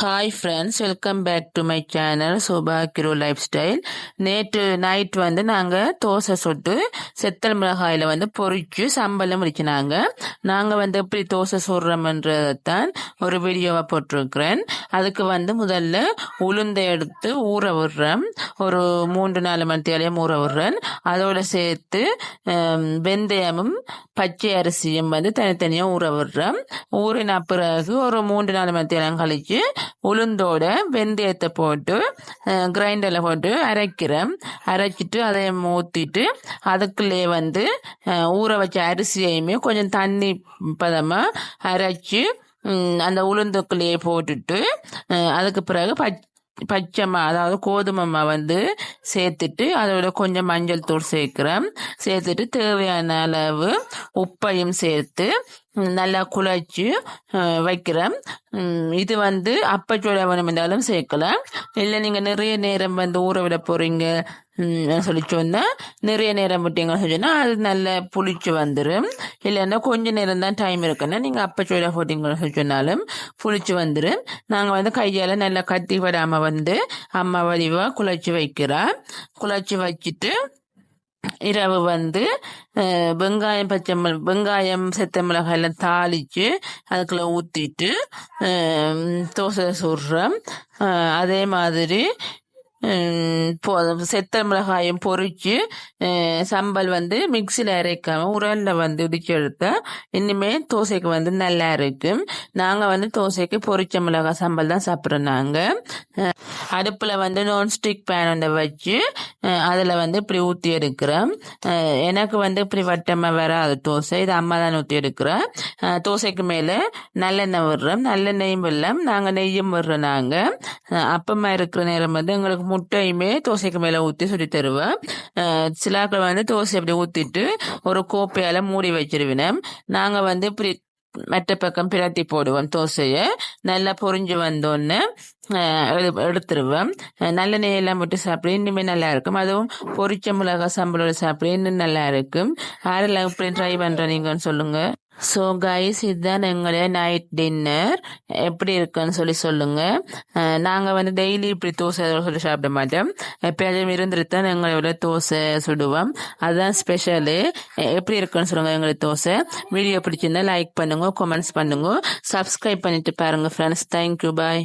Hi friends welcome back to my channel sofa கிரோ lifestyle நேற்று night வந்து நாங்கள் தோசை சுட்டு செத்தல் மிளகாயில் வந்து பொறிச்சு சம்பளம் முடிச்சினாங்க நாங்கள் வந்து எப்படி தோசை சுடுறோம்ன்றதான் ஒரு வீடியோவை போட்டிருக்கிறேன். அதுக்கு வந்து முதல்ல உளுந்தை எடுத்து ஊற விடுறேன். ஒரு மூன்று நாலு மணி தேலையும் ஊற விடுறேன். அதோடு சேர்த்து வெந்தயமும் பச்சை அரிசியும் வந்து தனித்தனியாக ஊற விடுறேன். ஊறின பிறகு ஒரு மூன்று நாலு மணி தேலம் கழித்து உளுந்தோட வெந்தயத்தை போட்டு கிரைண்டரில் போட்டு அரைக்கிறேன். அரைச்சிட்டு அதை ஊற்றிட்டு அதுக்குள்ளே வந்து ஊற வச்ச அரிசியையுமே கொஞ்சம் தண்ணி பதமாக அரைச்சி அந்த உளுந்துக்குள்ளேயே போட்டுட்டு அதுக்கு பிறகு பச் பச்சை மா அதாவது கோதுமை மா வந்து சேர்த்துட்டு அதோட கொஞ்சம் மஞ்சள் தூள் சேர்க்குறேன். சேர்த்துட்டு தேவையான அளவு உப்பையும் சேர்த்து நல்லா குழச்சி வைக்கிறேன். இது வந்து அப்பச்சோட வேணும் இருந்தாலும் சேர்க்கலாம். இல்லை நீங்கள் நிறைய நேரம் வந்து ஊற விட போகிறீங்க சொல்லி சொன்னால் நிறைய நேரம் விட்டீங்கன்னு சொல்லி அது நல்லா புளிச்சு வந்துடும் இல்லைன்னா கொஞ்சம் நேரம் தான் டைம் இருக்குன்னா நீங்கள் அப்பச்சோட போட்டிங்கன்னு சொல்லி சொன்னாலும் புளிச்சு வந்துடும் நாங்கள் வந்து கையால் நல்லா கத்தி விடாமல் வந்து அம்மா வடிவாக குழச்சி வைக்கிறா குழச்சி வச்சுட்டு இரவு வந்து வெங்காயம் பச்சை மிள வெங்காயம் செத்த மிளகாய் எல்லாம் தாளித்து அதுக்குள்ள ஊற்றிட்டு தோசை சுடுறோம். அதே மாதிரி செத்த மிளகாயும் பொறிச்சு சம்பல் வந்து மிக்சியில் அரைக்காம உரலில் வந்து உதிச்சு எடுத்தா இனிமே தோசைக்கு வந்து நல்லா இருக்கும். நாங்கள் வந்து தோசைக்கு பொறிச்ச மிளகாய் சம்பல் தான் சாப்பிட்றோம் நாங்கள் அடுப்பில் வந்து நான்ஸ்டிக் பேன் ஒன்றை வச்சு அதில் வந்து இப்படி ஊற்றி எடுக்கிறோம். எனக்கு வந்து இப்படி வட்டமாக வராது தோசை இது அம்மா தான் ஊற்றி எடுக்கிறேன் தோசைக்கு மேலே நல்லெண்ணெய் விடுறோம். நல்லெண்ணெயும் விடலாம் நாங்கள் நெய்யும் விடுறோம் நாங்கள் அப்பமாக இருக்கிற நேரம் வந்து எங்களுக்கு முட்டையுமே தோசைக்கு மேலே ஊற்றி சுற்றி தருவேன். சிலாக்கள் வந்து தோசை அப்படி ஊற்றிட்டு ஒரு கோப்பையால் மூடி வச்சிருவினேன் நாங்கள் வந்து இப்படி மற்ற பக்கம் பிரட்டி போடுவோம் தோசையை. நல்லா பொரிஞ்சு வந்தோன்னு எடு- எடுத்துருவேன். நல்ல நெய்யெல்லாம் போட்டு சாப்பிட இன்னுமே நல்லா இருக்கும். அதுவும் பொரிச்ச மிளகாய் சம்பளோட சாப்பிட இன்னும் நல்லா இருக்கும். யாரெல்லாம் இப்படி ட்ரை பண்ணுறீங்கன்னு சொல்லுங்கள் ஸோ கைஸ் இதுதான் எங்களுடைய நைட் டின்னர் எப்படி இருக்குன்னு சொல்லி சொல்லுங்க. நாங்கள் வந்து டெய்லி இப்படி தோசை சொல்லி சாப்பிட மாட்டோம். எப்பயாச்சும் இருந்துருத்தான் எங்களோட தோசை சுடுவோம். அதுதான் ஸ்பெஷலு எப்படி இருக்குன்னு சொல்லுங்க எங்களுக்கு தோசை. வீடியோ பிடிச்சிருந்தா லைக் பண்ணுங்க கமெண்ட்ஸ் பண்ணுங்க. சப்ஸ்கிரைப் பண்ணிட்டு பாருங்க ஃப்ரெண்ட்ஸ் தேங்க்யூ பாய்